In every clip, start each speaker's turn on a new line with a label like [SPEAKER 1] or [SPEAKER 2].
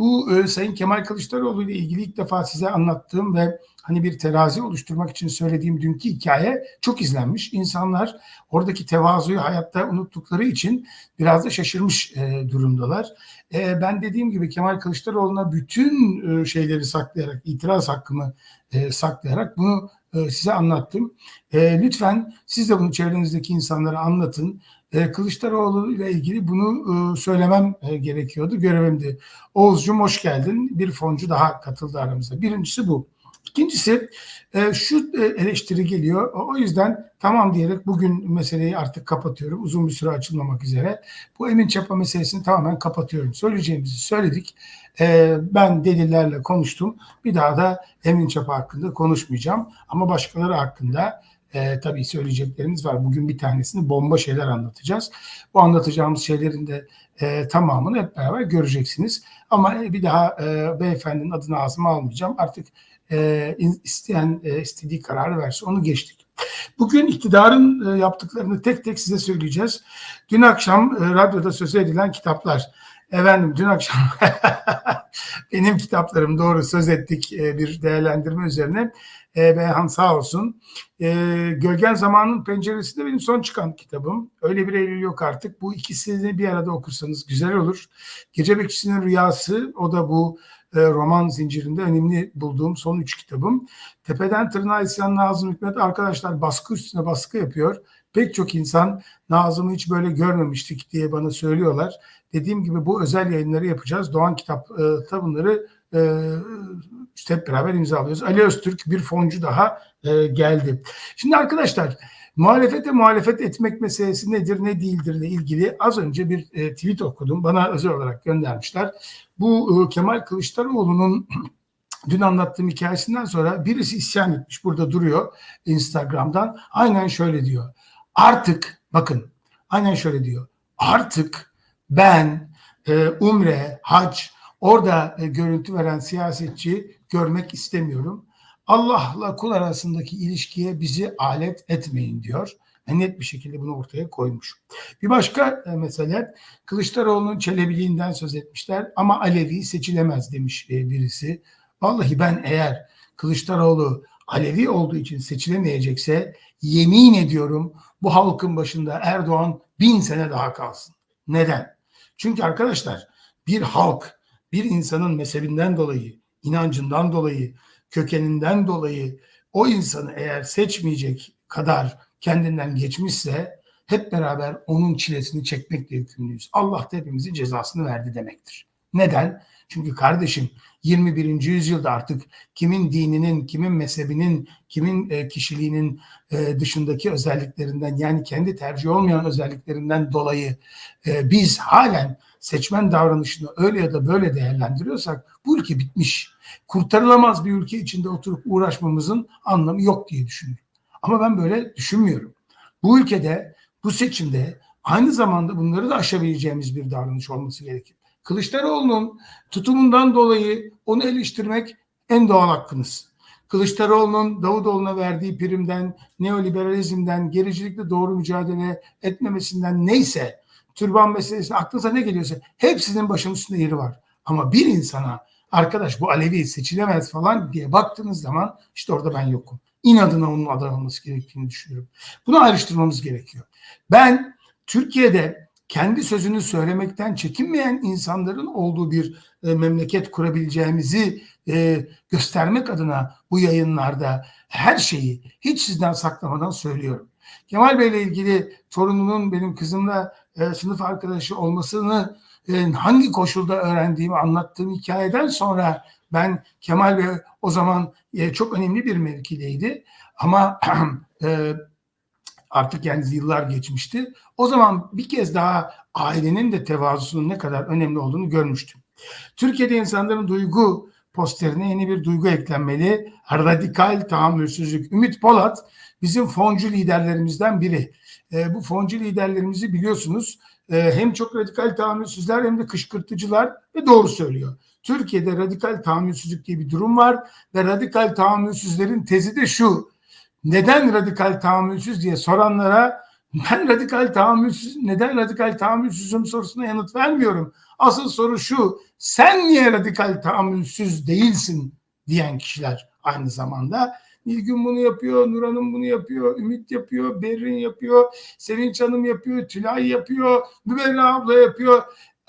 [SPEAKER 1] Bu e, Sayın Kemal Kılıçdaroğlu ile ilgili ilk defa size anlattığım ve hani bir terazi oluşturmak için söylediğim dünkü hikaye çok izlenmiş. İnsanlar oradaki tevazuyu hayatta unuttukları için biraz da şaşırmış e, durumdalar. E, ben dediğim gibi Kemal Kılıçdaroğlu'na bütün e, şeyleri saklayarak, itiraz hakkımı e, saklayarak bunu e, size anlattım. E, lütfen siz de bunu çevrenizdeki insanlara anlatın. E, Kılıçdaroğlu ile ilgili bunu söylemem gerekiyordu. Görevimdi. Oğuzcum hoş geldin. Bir foncu daha katıldı aramıza. Birincisi bu. İkincisi e, şu e, eleştiri geliyor. O yüzden tamam diyerek bugün meseleyi artık kapatıyorum. Uzun bir süre açılmamak üzere. Bu Emin Çapa meselesini tamamen kapatıyorum. Söyleyeceğimizi söyledik. E, ben delillerle konuştum. Bir daha da Emin Çapa hakkında konuşmayacağım. Ama başkaları hakkında e, tabii söyleyeceklerimiz var. Bugün bir tanesini bomba şeyler anlatacağız. Bu anlatacağımız şeylerin de e, tamamını hep beraber göreceksiniz. Ama bir daha e, beyefendinin adını ağzıma almayacağım. Artık e, isteyen e, istediği kararı versin. Onu geçtik. Bugün iktidarın e, yaptıklarını tek tek size söyleyeceğiz. Dün akşam e, radyoda söz edilen kitaplar. Efendim dün akşam benim kitaplarım doğru söz ettik bir değerlendirme üzerine. E, Beyhan sağ olsun. E, Gölgen Zamanın Penceresi'nde benim son çıkan kitabım. Öyle bir Eylül yok artık. Bu ikisini bir arada okursanız güzel olur. Gece Bekçisi'nin Rüyası o da bu roman zincirinde önemli bulduğum son üç kitabım. Tepeden Tırnağa İsyan Nazım Hikmet arkadaşlar baskı üstüne baskı yapıyor. Pek çok insan Nazım'ı hiç böyle görmemiştik diye bana söylüyorlar. Dediğim gibi bu özel yayınları yapacağız. Doğan Kitap e, bunları e, işte hep beraber imzalıyoruz. Ali Öztürk bir foncu daha e, geldi. Şimdi arkadaşlar muhalefete muhalefet etmek meselesi nedir ne değildir ile ilgili az önce bir e, tweet okudum. Bana özel olarak göndermişler. Bu e, Kemal Kılıçdaroğlu'nun dün anlattığım hikayesinden sonra birisi isyan etmiş. Burada duruyor Instagram'dan. Aynen şöyle diyor. Artık bakın aynen şöyle diyor. Artık ben e, umre, hac orada e, görüntü veren siyasetçi görmek istemiyorum. Allah'la kul arasındaki ilişkiye bizi alet etmeyin diyor. Net bir şekilde bunu ortaya koymuş. Bir başka e, mesele Kılıçdaroğlu'nun Çelebiliğinden söz etmişler ama Alevi seçilemez demiş e, birisi. Vallahi ben eğer Kılıçdaroğlu Alevi olduğu için seçilemeyecekse yemin ediyorum bu halkın başında Erdoğan bin sene daha kalsın. Neden? Çünkü arkadaşlar bir halk bir insanın mezhebinden dolayı, inancından dolayı, kökeninden dolayı o insanı eğer seçmeyecek kadar kendinden geçmişse hep beraber onun çilesini çekmekle yükümlüyüz. Allah da hepimizin cezasını verdi demektir. Neden? Çünkü kardeşim 21. yüzyılda artık kimin dininin, kimin mezhebinin, kimin e, kişiliğinin e, dışındaki özelliklerinden yani kendi tercih olmayan özelliklerinden dolayı e, biz halen seçmen davranışını öyle ya da böyle değerlendiriyorsak bu ülke bitmiş. Kurtarılamaz bir ülke içinde oturup uğraşmamızın anlamı yok diye düşünüyorum. Ama ben böyle düşünmüyorum. Bu ülkede bu seçimde aynı zamanda bunları da aşabileceğimiz bir davranış olması gerekir. Kılıçdaroğlu'nun tutumundan dolayı onu eleştirmek en doğal hakkınız. Kılıçdaroğlu'nun Davutoğlu'na verdiği primden, neoliberalizmden, gericilikle doğru mücadele etmemesinden neyse, türban meselesi aklınıza ne geliyorsa hepsinin başının üstünde yeri var. Ama bir insana arkadaş bu Alevi seçilemez falan diye baktığınız zaman işte orada ben yokum. İnadına onun aday olması gerektiğini düşünüyorum. Bunu ayrıştırmamız gerekiyor. Ben Türkiye'de kendi sözünü söylemekten çekinmeyen insanların olduğu bir e, memleket kurabileceğimizi e, göstermek adına bu yayınlarda her şeyi hiç sizden saklamadan söylüyorum. Kemal Bey ile ilgili torununun benim kızımla e, sınıf arkadaşı olmasını e, hangi koşulda öğrendiğimi anlattığım hikayeden sonra ben Kemal Bey o zaman e, çok önemli bir mevkideydi ama e, artık yani yıllar geçmişti. O zaman bir kez daha ailenin de tevazusunun ne kadar önemli olduğunu görmüştüm. Türkiye'de insanların duygu posterine yeni bir duygu eklenmeli. Radikal tahammülsüzlük. Ümit Polat bizim foncu liderlerimizden biri. E, bu foncu liderlerimizi biliyorsunuz e, hem çok radikal tahammülsüzler hem de kışkırtıcılar ve doğru söylüyor. Türkiye'de radikal tahammülsüzlük diye bir durum var ve radikal tahammülsüzlerin tezi de şu neden radikal tahammülsüz diye soranlara ben radikal tahammülsüz, neden radikal tahammülsüzüm sorusuna yanıt vermiyorum. Asıl soru şu, sen niye radikal tahammülsüz değilsin diyen kişiler aynı zamanda. Nilgün bunu yapıyor, Nur Hanım bunu yapıyor, Ümit yapıyor, Berrin yapıyor, Sevinç Hanım yapıyor, Tülay yapıyor, Müberra abla yapıyor.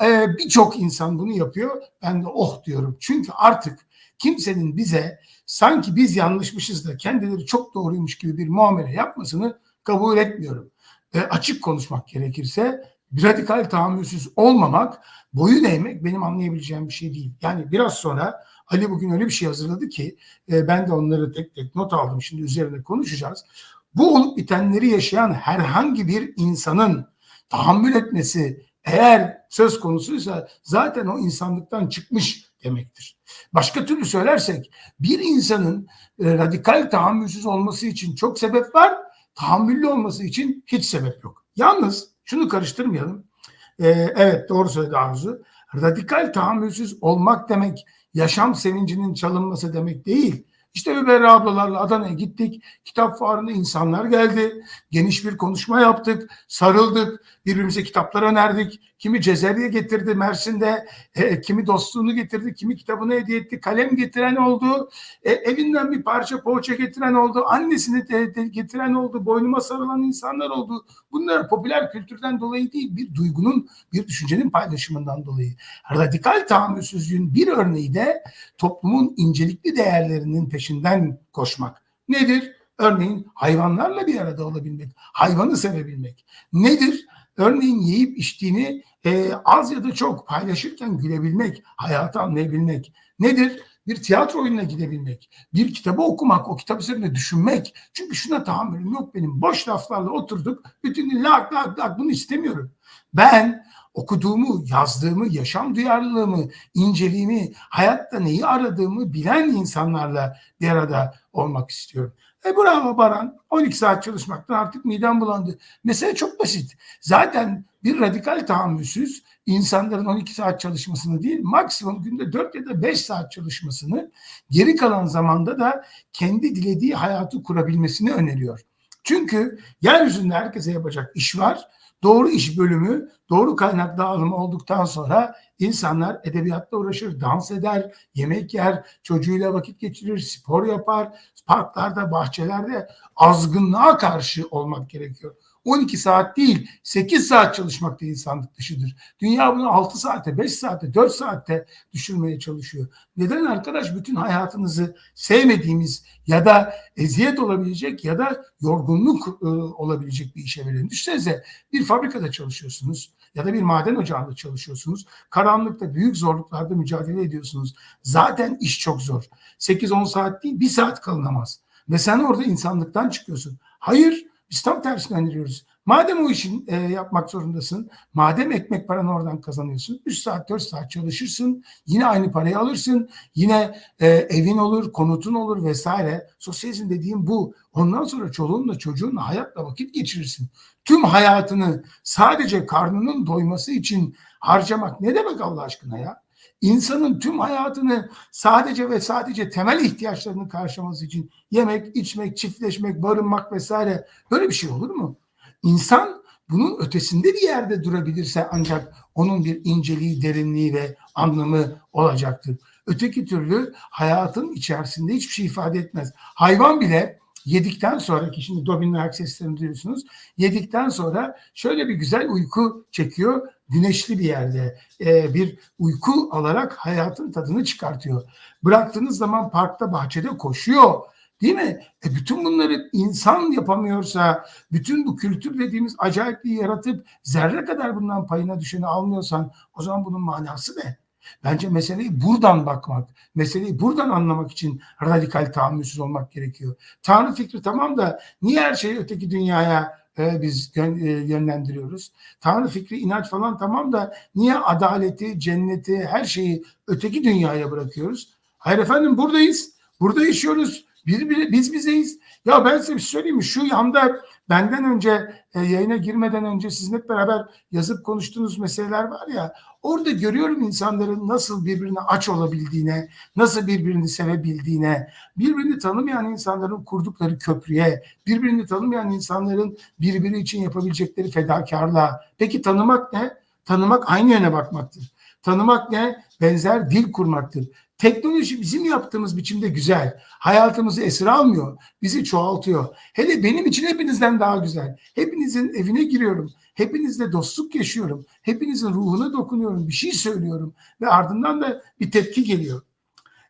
[SPEAKER 1] Ee, Birçok insan bunu yapıyor. Ben de oh diyorum. Çünkü artık kimsenin bize sanki biz yanlışmışız da kendileri çok doğruymuş gibi bir muamele yapmasını kabul etmiyorum. E, açık konuşmak gerekirse radikal tahammülsüz olmamak, boyun eğmek benim anlayabileceğim bir şey değil. Yani biraz sonra Ali bugün öyle bir şey hazırladı ki e, ben de onları tek tek not aldım. Şimdi üzerine konuşacağız. Bu olup bitenleri yaşayan herhangi bir insanın tahammül etmesi eğer söz konusuysa zaten o insanlıktan çıkmış demektir. Başka türlü söylersek bir insanın e, radikal tahammülsüz olması için çok sebep var, tahammüllü olması için hiç sebep yok. Yalnız şunu karıştırmayalım. E, evet doğru söyledi Arzu. Radikal tahammülsüz olmak demek yaşam sevincinin çalınması demek değil. İşte Ömer ablalarla Adana'ya gittik. Kitap fuarında insanlar geldi. Geniş bir konuşma yaptık. Sarıldık. Birbirimize kitaplar önerdik. Kimi Cezeri'ye getirdi Mersin'de. E, kimi dostluğunu getirdi. Kimi kitabını hediye etti. Kalem getiren oldu. E, evinden bir parça poğaça getiren oldu. Annesini de, de getiren oldu. Boynuma sarılan insanlar oldu. Bunlar popüler kültürden dolayı değil. Bir duygunun, bir düşüncenin paylaşımından dolayı. Radikal tahammülsüzlüğün bir örneği de toplumun incelikli değerlerinin peşinden koşmak. Nedir? Örneğin hayvanlarla bir arada olabilmek, hayvanı sevebilmek. Nedir? Örneğin yiyip içtiğini e, az ya da çok paylaşırken gülebilmek, hayatı anlayabilmek. Nedir? Bir tiyatro oyununa gidebilmek, bir kitabı okumak, o kitap üzerinde düşünmek. Çünkü şuna tahammülüm yok benim. Boş laflarla oturduk, bütün gün lak lak lak bunu istemiyorum. Ben okuduğumu, yazdığımı, yaşam duyarlılığımı, inceliğimi, hayatta neyi aradığımı bilen insanlarla bir arada olmak istiyorum. E bravo Baran. 12 saat çalışmaktan artık midem bulandı. Mesele çok basit. Zaten bir radikal tahammülsüz insanların 12 saat çalışmasını değil maksimum günde 4 ya da 5 saat çalışmasını geri kalan zamanda da kendi dilediği hayatı kurabilmesini öneriyor. Çünkü yeryüzünde herkese yapacak iş var doğru iş bölümü, doğru kaynak dağılımı olduktan sonra insanlar edebiyatla uğraşır, dans eder, yemek yer, çocuğuyla vakit geçirir, spor yapar, parklarda, bahçelerde azgınlığa karşı olmak gerekiyor. 12 saat değil 8 saat çalışmak da insanlık dışıdır. Dünya bunu 6 saate, 5 saate, 4 saatte düşürmeye çalışıyor. Neden arkadaş bütün hayatınızı sevmediğimiz ya da eziyet olabilecek ya da yorgunluk e, olabilecek bir işe verin. Düşünsenize bir fabrikada çalışıyorsunuz ya da bir maden ocağında çalışıyorsunuz. Karanlıkta büyük zorluklarda mücadele ediyorsunuz. Zaten iş çok zor. 8-10 saat değil 1 saat kalınamaz. Ve sen orada insanlıktan çıkıyorsun. Hayır biz tam tersini. Madem o işin e, yapmak zorundasın, madem ekmek paranı oradan kazanıyorsun, 3 saat 4 saat çalışırsın, yine aynı parayı alırsın, yine e, evin olur, konutun olur vesaire. Sosyalizm dediğim bu. Ondan sonra çoluğunla çocuğunla hayatla vakit geçirirsin. Tüm hayatını sadece karnının doyması için harcamak ne demek Allah aşkına ya? İnsanın tüm hayatını sadece ve sadece temel ihtiyaçlarını karşılaması için yemek, içmek, çiftleşmek, barınmak vesaire böyle bir şey olur mu? İnsan bunun ötesinde bir yerde durabilirse ancak onun bir inceliği, derinliği ve anlamı olacaktır. Öteki türlü hayatın içerisinde hiçbir şey ifade etmez. Hayvan bile yedikten sonra ki şimdi Dobin'in ayak seslerini duyuyorsunuz. Yedikten sonra şöyle bir güzel uyku çekiyor. Güneşli bir yerde e, bir uyku alarak hayatın tadını çıkartıyor. Bıraktığınız zaman parkta bahçede koşuyor. Değil mi? E bütün bunları insan yapamıyorsa, bütün bu kültür dediğimiz acayipliği yaratıp zerre kadar bundan payına düşeni almıyorsan o zaman bunun manası ne? Bence meseleyi buradan bakmak, meseleyi buradan anlamak için radikal tahammülsüz olmak gerekiyor. Tanrı fikri tamam da niye her şeyi öteki dünyaya e, biz e, yönlendiriyoruz? Tanrı fikri inanç falan tamam da niye adaleti, cenneti, her şeyi öteki dünyaya bırakıyoruz? Hayır efendim buradayız. Burada yaşıyoruz. Biz, biz bizeyiz. Ya ben size bir şey söyleyeyim mi? Şu yanda benden önce e, yayına girmeden önce sizin beraber yazıp konuştuğunuz meseleler var ya orada görüyorum insanların nasıl birbirine aç olabildiğine, nasıl birbirini sevebildiğine, birbirini tanımayan insanların kurdukları köprüye, birbirini tanımayan insanların birbiri için yapabilecekleri fedakarlığa. Peki tanımak ne? Tanımak aynı yöne bakmaktır. Tanımak ne? Benzer dil kurmaktır. Teknoloji bizim yaptığımız biçimde güzel. Hayatımızı esir almıyor. Bizi çoğaltıyor. Hele benim için hepinizden daha güzel. Hepinizin evine giriyorum. Hepinizle dostluk yaşıyorum. Hepinizin ruhuna dokunuyorum. Bir şey söylüyorum. Ve ardından da bir tepki geliyor.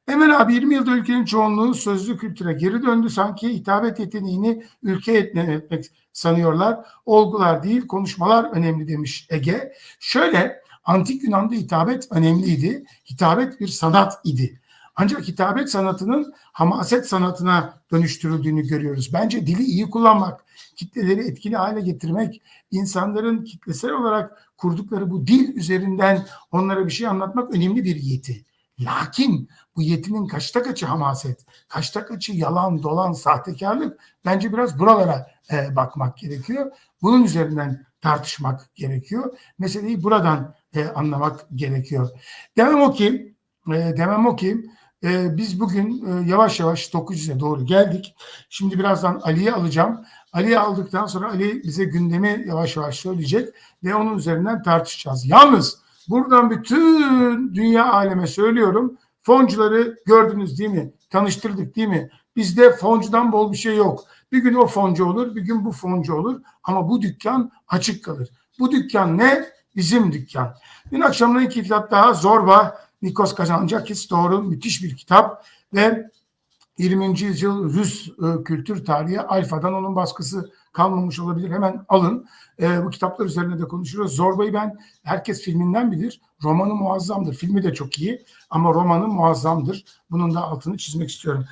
[SPEAKER 1] Emel abi 20 yılda ülkenin çoğunluğu sözlü kültüre geri döndü. Sanki hitabet yeteneğini ülke etmek sanıyorlar. Olgular değil konuşmalar önemli demiş Ege. Şöyle antik Yunan'da hitabet önemliydi. Hitabet bir sanat idi. Ancak hitabet sanatının hamaset sanatına dönüştürüldüğünü görüyoruz. Bence dili iyi kullanmak, kitleleri etkili hale getirmek, insanların kitlesel olarak kurdukları bu dil üzerinden onlara bir şey anlatmak önemli bir yeti. Lakin bu yetinin kaçta kaçı hamaset, kaçta kaçı yalan, dolan, sahtekarlık bence biraz buralara e, bakmak gerekiyor. Bunun üzerinden tartışmak gerekiyor. Meseleyi buradan e, anlamak gerekiyor. Demem o ki, e, demem o ki e, biz bugün e, yavaş yavaş 900'e doğru geldik. Şimdi birazdan Ali'yi alacağım. Ali'yi aldıktan sonra Ali bize gündemi yavaş yavaş söyleyecek ve onun üzerinden tartışacağız. Yalnız buradan bütün dünya aleme söylüyorum. Foncuları gördünüz değil mi? Tanıştırdık değil mi? Bizde foncudan bol bir şey yok. Bir gün o foncu olur, bir gün bu foncu olur. Ama bu dükkan açık kalır. Bu dükkan ne? Bizim dükkan. Dün akşamdan iki kitap daha Zorba, Nikos Kazantzakis doğru müthiş bir kitap ve 20. yüzyıl Rus e, kültür tarihi Alfa'dan onun baskısı kalmamış olabilir. Hemen alın. E, bu kitaplar üzerine de konuşuyoruz. Zorba'yı ben herkes filminden bilir. Romanı muazzamdır. Filmi de çok iyi ama romanı muazzamdır. Bunun da altını çizmek istiyorum.